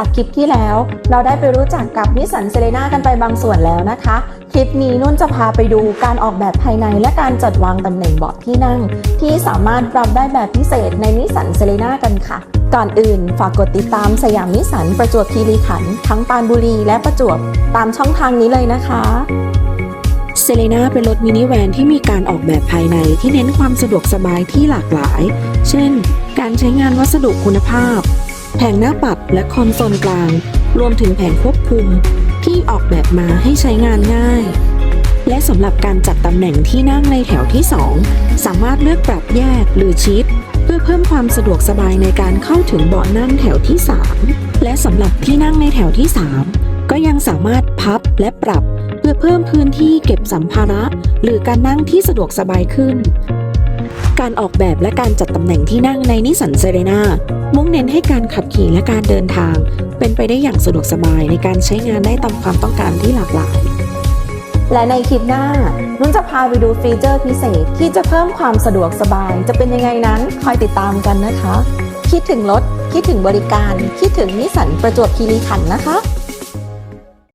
ากคลิปที่แล้วเราได้ไปรู้จักกับนิสสันเซเลนากันไปบางส่วนแล้วนะคะ คลิปนี้นุ่นจะพาไปดูการออกแบบภายในและการจัดวางตำแหน่งเบาะที่นั่ง ที่สามารถปรับได้แบบพิเศษในนิสสันเซเลนากันค่ะ ก่อนอื่นฝากกดติดตามสยามนิสสันประจวบคีรีขันธ์ทั้งปรานบุรีและประจวบตามช่องทางนี้เลยนะคะเซเลนาเป็นรถมินิแวนที่มีการออกแบบภายในที่เน้นความสะดวกสบายที่หลากหลาย เช่น การใช้งานวัสดุคุณภาพ แผงหน้าปรับและคอนโซลกลาง รวมถึงแผงควบคุมที่ออกแบบมาให้ใช้งานง่าย และสำหรับการจัดตำแหน่งที่นั่งในแถวที่ 2 สามารถเลือกปรับแยกหรือชิด เพื่อเพิ่มความสะดวกสบายในการเข้าถึงเบาะนั่งแถวที่ 3 และสำหรับที่นั่งในแถวที่ 3 ก็ยังสามารถพับและปรับ เพื่อเพิ่มพื้นที่เก็บสัมภาระ หรือการนั่งที่สะดวกสบายขึ้น การออกแบบและการจัดตำแหน่งที่นั่งในนิสสันเซเรนามุ่งเน้นให้การขับขี่และการเดินทาง เป็นไปได้อย่างสะดวกสบายในการใช้งานได้ตามความต้องการที่หลากหลาย และในคลิปหน้า นุ่นจะพาไปดูฟีเจอร์พิเศษที่จะเพิ่มความสะดวกสบาย จะเป็นยังไงนั้นคอยติดตามกันนะคะ คิดถึงรถ คิดถึงบริการ คิดถึงนิสสันประจวบคีรีขันธ์นะคะ